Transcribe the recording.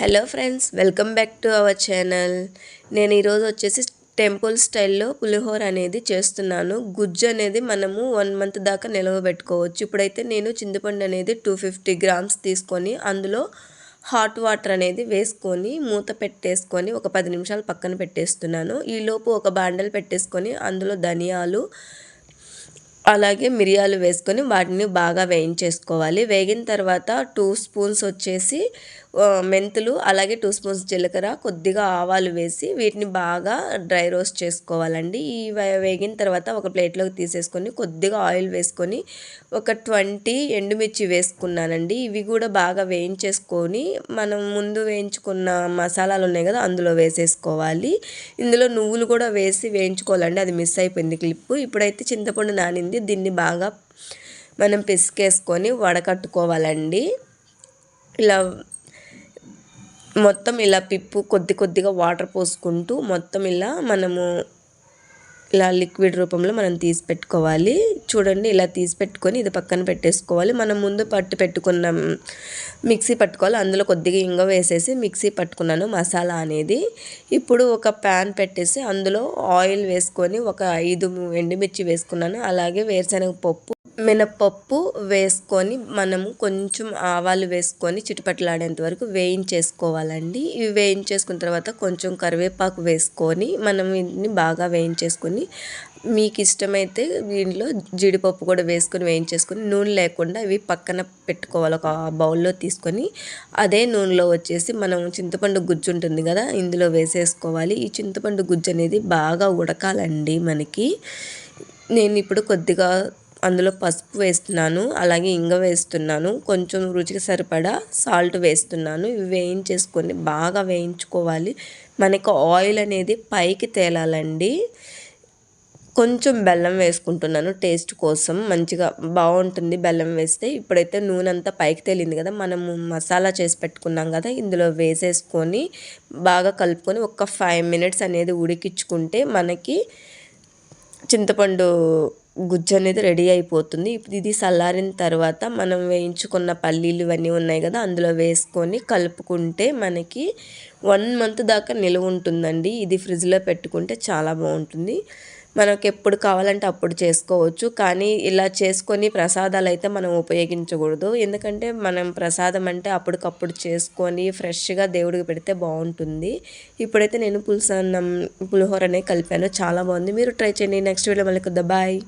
Hello friends welcome back to our channel. నేను ఈరోజు వచ్చేసి టెంపుల్ స్టైల్లో పులిహోర అనేది చేస్తున్నాను. గుజ్జు అనేది మనము వన్ మంత్ దాకా నిల్వ పెట్టుకోవచ్చు ఇప్పుడైతే నేను చింతపండు అనేది టూ ఫిఫ్టీ గ్రామ్స్ తీసుకొని అందులో హాట్ వాటర్ అనేది వేసుకొని మూత పెట్టేసుకొని ఒక పది నిమిషాలు పక్కన పెట్టేస్తున్నాను. ఈలోపు ఒక బాండల్ పెట్టేసుకొని అందులో ధనియాలు అలాగే మిరియాలు వేసుకొని వాటిని బాగా వేయించేసుకోవాలి. వేగిన తర్వాత టూ స్పూన్స్ వచ్చేసి మెంతులు అలాగే టూ స్పూన్స్ జీలకర్ర కొద్దిగా ఆవాలు వేసి వీటిని బాగా డ్రై రోస్ట్ చేసుకోవాలండి. ఈ వేగిన తర్వాత ఒక ప్లేట్లోకి తీసేసుకొని కొద్దిగా ఆయిల్ వేసుకొని ఒక ట్వంటీ ఎండుమిర్చి వేసుకున్నానండి. ఇవి కూడా బాగా వేయించేసుకొని మనం ముందు వేయించుకున్న మసాలాలు ఉన్నాయి కదా అందులో వేసేసుకోవాలి. ఇందులో నువ్వులు కూడా వేసి వేయించుకోవాలండి అది మిస్ అయిపోయింది క్లిప్. ఇప్పుడైతే చింతపండు నానింది దీన్ని బాగా మనం పిసికేసుకొని వడకట్టుకోవాలండి. ఇలా మొత్తం ఇలా పిప్పు కొద్ది కొద్దిగా వాటర్ పోసుకుంటూ మొత్తం ఇలా మనము ఇలా లిక్విడ్ రూపంలో మనం తీసి పెట్టుకోవాలి. చూడండి ఇలా తీసి పెట్టుకొని ఇది పక్కన పెట్టేసుకోవాలి. మనం ముందు పట్టు పెట్టుకున్న మిక్సీ పట్టుకోవాలి. అందులో కొద్దిగా ఇంగ వేసేసి మిక్సీ పట్టుకున్నాను మసాలా అనేది. ఇప్పుడు ఒక ప్యాన్ పెట్టేసి అందులో ఆయిల్ వేసుకొని ఒక ఐదు ఎండుమిర్చి వేసుకున్నాను. అలాగే వేరుశనగ పప్పు మినప్పప్పు వేసుకొని మనము కొంచెం ఆవాలు వేసుకొని చిటుపట్లాడేంత వరకు వేయించేసుకోవాలండి. ఇవి వేయించేసుకున్న తర్వాత కొంచెం కరివేపాకు వేసుకొని మనం వీటిని బాగా వేయించేసుకొని మీకు ఇష్టమైతే దీంట్లో జీడిపప్పు కూడా వేసుకొని వేయించేసుకొని నూనె లేకుండా ఇవి పక్కన పెట్టుకోవాలి. ఒక బౌల్లో తీసుకొని అదే నూనెలో వచ్చేసి మనం చింతపండు గుజ్జు ఉంటుంది కదా ఇందులో వేసేసుకోవాలి. ఈ చింతపండు గుజ్జు అనేది బాగా ఉడకాలండి మనకి. నేను ఇప్పుడు కొద్దిగా అందులో పసుపు వేస్తున్నాను అలాగే ఇంగ వేస్తున్నాను. కొంచెం రుచికి సరిపడా సాల్ట్ వేస్తున్నాను. ఇవి వేయించేసుకొని బాగా వేయించుకోవాలి. మనకు ఆయిల్ అనేది పైకి తేలాలండి. కొంచెం బెల్లం వేసుకుంటున్నాను టేస్ట్ కోసం. మంచిగా బాగుంటుంది బెల్లం వేస్తే. ఇప్పుడైతే నూనె అంతా పైకి తేలింది కదా మనము మసాలా చేసి పెట్టుకున్నాం కదా ఇందులో వేసేసుకొని బాగా కలుపుకొని ఒక ఫైవ్ మినిట్స్ అనేది ఉడికించుకుంటే మనకి చింతపండు గుజ్జు అనేది రెడీ అయిపోతుంది. ఇది చల్లారిన తర్వాత మనం వేయించుకున్న పల్లీలు ఇవన్నీ ఉన్నాయి కదా అందులో వేసుకొని కలుపుకుంటే మనకి వన్ మంత్ దాకా నిలువ ఉంటుందండి. ఇది ఫ్రిడ్జ్లో పెట్టుకుంటే చాలా బాగుంటుంది. మనకు ఎప్పుడు కావాలంటే అప్పుడు చేసుకోవచ్చు. కానీ ఇలా చేసుకొని ప్రసాదాలు అయితే మనం ఉపయోగించకూడదు. ఎందుకంటే మనం ప్రసాదం అంటే అప్పటికప్పుడు చేసుకొని ఫ్రెష్గా దేవుడికి పెడితే బాగుంటుంది. ఇప్పుడైతే నేను పులుసన్నం పులిహోరనే కలిపాను. చాలా బాగుంది. మీరు ట్రై చేయండి. నెక్స్ట్ వీడియో మళ్ళీ కొద్దా బాయ్.